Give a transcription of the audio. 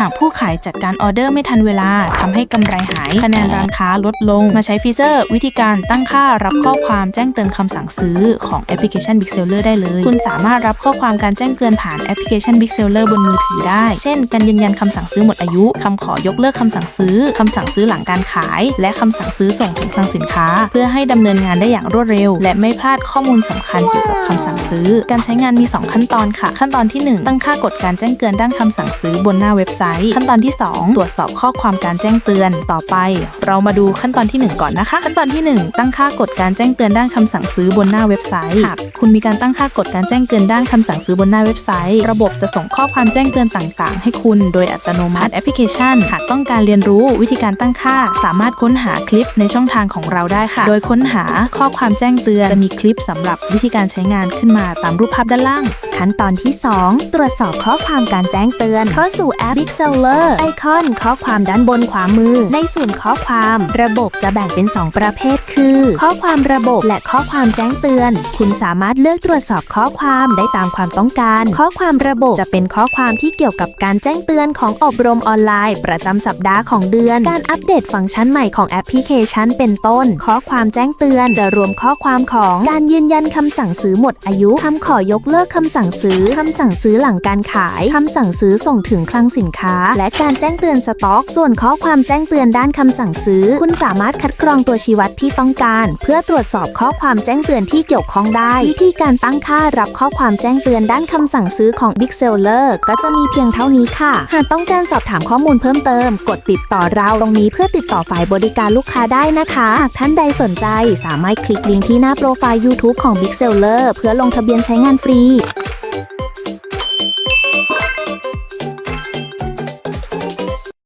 หากผู้ขายจัดการออเดอร์ไม่ทันเวลาทำให้กำไรหาย คะแนนร้านค้าลดลง มาใช้ฟีเจอร์ วิธีการตั้งค่ารับข้อความแจ้งเตือนคำสั่งซื้อของแอปพลิเคชัน Big Seller ได้เลย คุณสามารถรับข้อความการแจ้งเตือนผ่านแอปพลิเคชัน Big Seller บนมือถือได้ เช่น การยืนยันคำสั่งซื้อหมดอายุคำขอยกเลิกคำสั่งซื้อคำสั่งซื้อหลังการขาย และคำสั่งซื้อส่งถึงคลังสินค้า เพื่อให้ดำเนินงานได้อย่างรวดเร็ว และไม่พลาดข้อมูลสำคัญเกี่ยวกับคำสั่งซื้อ การใช้งานมี 2 ขั้นตอนค่ะ ขั้นตอนที่ 1 ตั้งค่ากดการแจ้งเตือนด้านคำสั่งซื้อบนหน้าเว็บไซต์ ขั้นตอนที่ 2 ตรวจสอบข้อความการแจ้งเตือน ต่อไป เรามาดูขั้นตอนที่ 1 ก่อนนะคะ ขั้นตอนที่ 1 ตั้งค่ากดการแจ้งเตือนด้านคำสั่งซื้อบนหน้าเว็บไซต์หากคุณมีการตั้งค่ากดการแจ้งเตือนด้านคำสั่งซื้อบนหน้าเว็บไซต์ ระบบจะส่งข้อความแจ้งเตือนต่าง ๆ ให้คุณโดยอัตโนมัติแอปพลิเคชัน หากต้องการเรียนรู้วิธีการตั้งค่า สามารถค้นหาคลิปในช่องทางของเราได้ค่ะ โดยค้นหาข้อความแจ้งเตือนจะมีคลิปสำหรับวิธีการใช้งานขึ้นมาตามรูปภาพด้านล่าง ขั้นตอนที่ 2 ตรวจสอบข้อความการแจ้งเตือนเข้าสู่แอป Big Seller ไอคอนข้อความด้านบนขวามือ ในส่วนข้อความระบบจะแบ่งเป็น 2 ประเภท คือ ข้อความระบบและข้อความแจ้งเตือน คุณสามารถเลือกตรวจสอบข้อความได้ตามความต้องการ ข้อความระบบจะเป็นข้อความที่เกี่ยวกับการแจ้งเตือนของอบรมออนไลน์ ประจำสัปดาห์ของเดือน การอัปเดตฟังก์ชันใหม่ของแอปพลิเคชัน เป็นต้น ข้อความแจ้งเตือนจะรวมข้อความของการยืนยันคำสั่งซื้อหมดอายุคำขอยกเลิกคำสั่งซื้อคำสั่งซื้อหลังการขายคำสั่งซื้อส่งถึงคลังสินค้าค้า และการแจ้งเตือนสต็อก ส่วนข้อความแจ้งเตือนด้านคำสั่งซื้อ คุณสามารถคัดกรองตัวชี้วัดที่ต้องการ เพื่อตรวจสอบข้อความแจ้งเตือนที่เกี่ยวข้องได้ วิธีการตั้งค่ารับข้อความแจ้งเตือนด้านคำสั่งซื้อของ Big Seller ก็จะมีเพียงเท่านี้ค่ะ หากต้องการสอบถามข้อมูลเพิ่มเติม กดติดต่อเราตรงนี้เพื่อติดต่อฝ่ายบริการลูกค้าได้นะคะหากท่านใดสนใจสามารถคลิกลิงก์ที่หน้าโปรไฟล์ YouTube ของ Big Seller เพื่อลงทะเบียนใช้งานฟรี